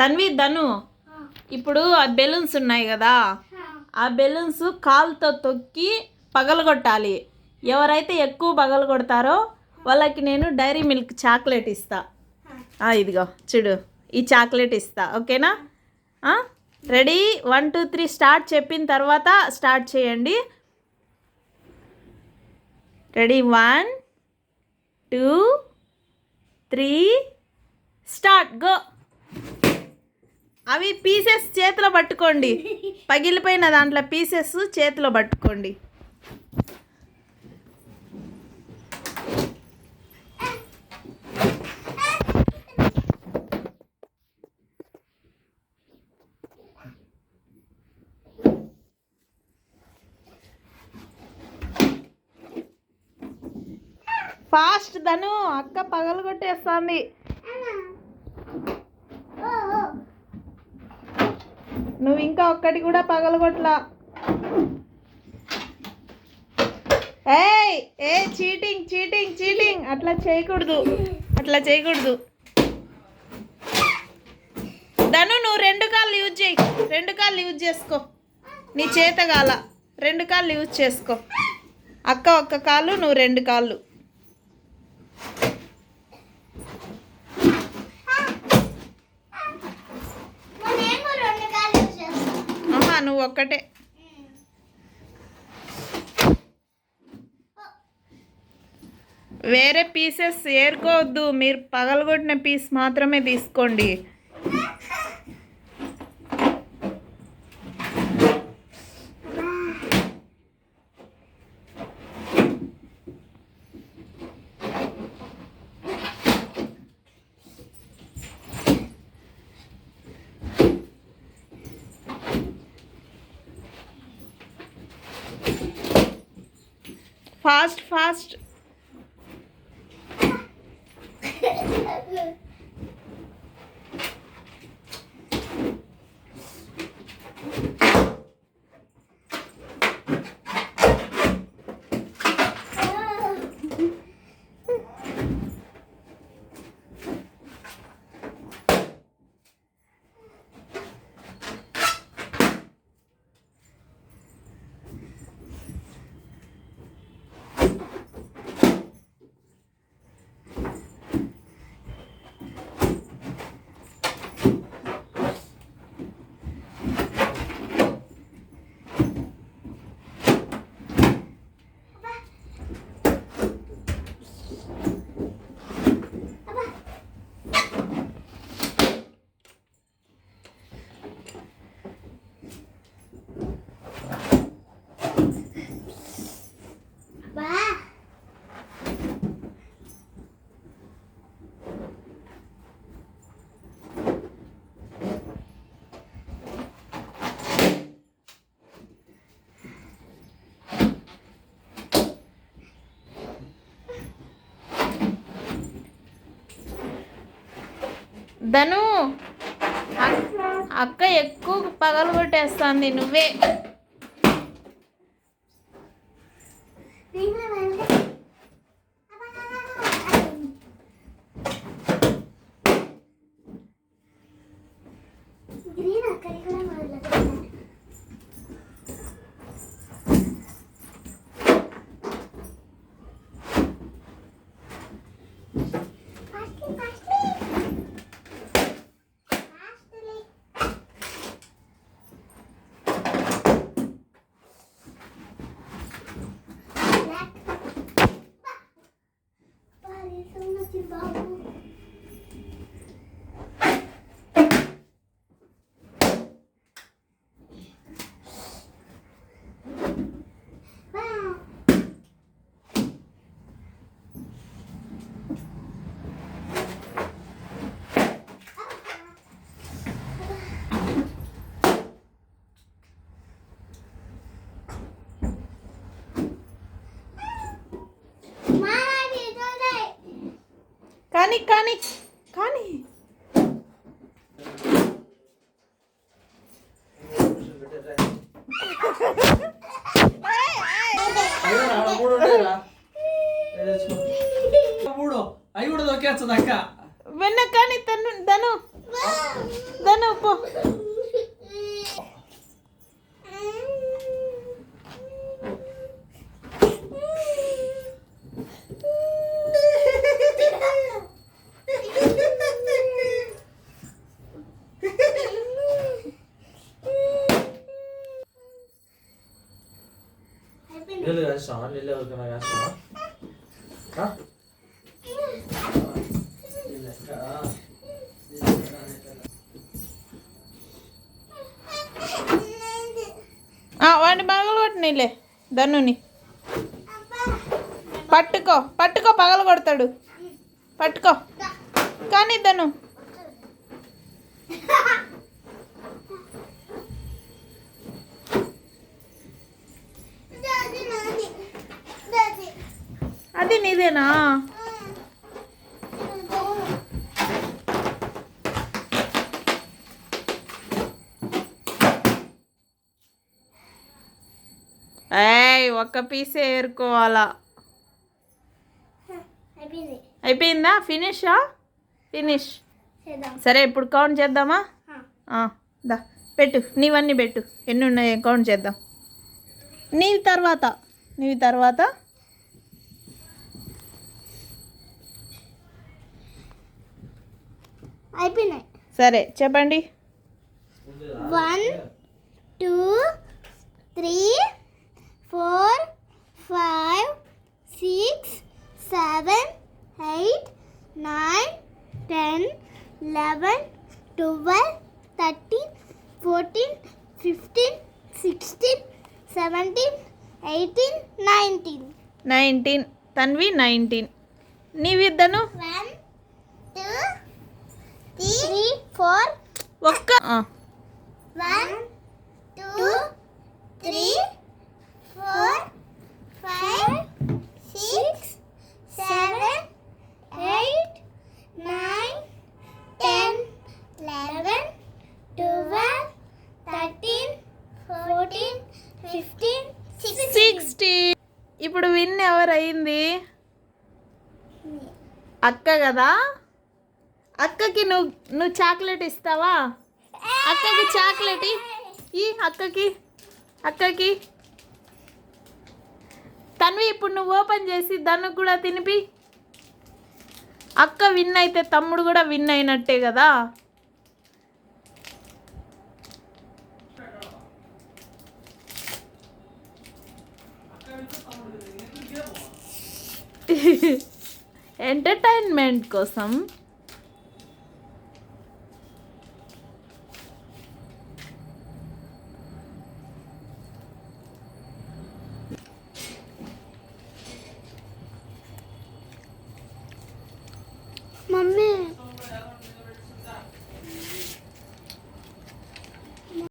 తన్వి ధను ఇప్పుడు ఆ బెలూన్స్ ఉన్నాయి కదా ఆ బెలూన్స్ కాలుతో తొక్కి పగలగొట్టాలి. ఎవరైతే ఎక్కువ పగలగొడతారో వాళ్ళకి నేను డైరీ మిల్క్ చాక్లెట్ ఇస్తా. ఇదిగో చూడు ఈ చాక్లెట్ ఇస్తా ఓకేనా? Ready? One two three start చెప్పిన తర్వాత స్టార్ట్ చేయండి. Ready? One two three start go. అవి పీసెస్ చేతిలో పట్టుకోండి. పగిలిపోయిన దాంట్లో పీసెస్ చేతిలో పట్టుకోండి. ఫాస్ట్ ధను అక్క పగలగొట్టేస్తుంది. నువ్వు ఇంకా ఒక్కటి కూడా పగలగొట్లా. ఏయ్ ఏ చీటింగ్ చీటింగ్ చీటింగ్. అట్లా చేయకూడదు అట్లా చేయకూడదు. ధను నువ్వు రెండు కాళ్ళు యూజ్ చేయి. రెండు కాళ్ళు యూజ్ చేసుకో. నీ చేత కాల రెండు కాళ్ళు యూజ్ చేసుకో. అక్క ఒక్క కాళ్ళు నువ్వు రెండు కాళ్ళు నేను రెండు కాళ్ళు చేస్తాను ఆహా నువ్వు ఒక్కటే. వేరే పీసెస్ ఏరుకోవద్దు. మీరు పగలగొట్టిన పీస్ మాత్రమే తీసుకోండి. ఫాస్ట్ ఫాస్ట్ ధను అక్క ఎక్కువ పగలగొట్టేస్తుంది నువ్వే. కానీ కానీ కానీ అవి కూడా దొక్కేస్తుంది అక్క వెన్న కానీ తను ధను ధను వేస్తావా వేస్తావా ఆ? ఆ, వాడిని పగలగొట్టినీలే ధనుని. పట్టుకో పట్టుకో పగల కొడతాడు పట్టుకో. కానీ ధను. అది నీదేనా? ఏయ్ ఒక్క పీసే ఏరుకోవాలా. అయిపోయింది. ఫినిషా? ఫినిష్. సరే ఇప్పుడు కౌంట్ చేద్దామా? దా పెట్టు. నీవన్నీ పెట్టు. ఎన్ని ఉన్నాయి కౌంట్ చేద్దాం. నీవి తర్వాత. నీవి తర్వాత. అయిపోయినాయి. సరే చెప్పండి. One two three four five six seven eight nine ten eleven twelve thirteen fourteen fifteen sixteen seventeen eighteen nineteen. Nineteen. Tanvi nineteen. నీవిద్దను? One two three four ఒక్క. ఆ, one two three four five six seven eight nine ten eleven twelve thirteen fourteen fifteen sixty ఇప్పుడు win ఎవరు అయింది అక్క కదా? అక్కకి నువ్వు నువ్వు చాక్లెట్ ఇస్తావా? అక్కకి చాక్లెట్ ఈ అక్కకి అక్కకి. తన్వి ఇప్పుడు నువ్వు ఓపెన్ చేసి దానికి కూడా తినిపి. అక్క విన్ అయితే తమ్ముడు కూడా విన్ అయినట్టే కదా? ఎంటర్టైన్మెంట్ కోసం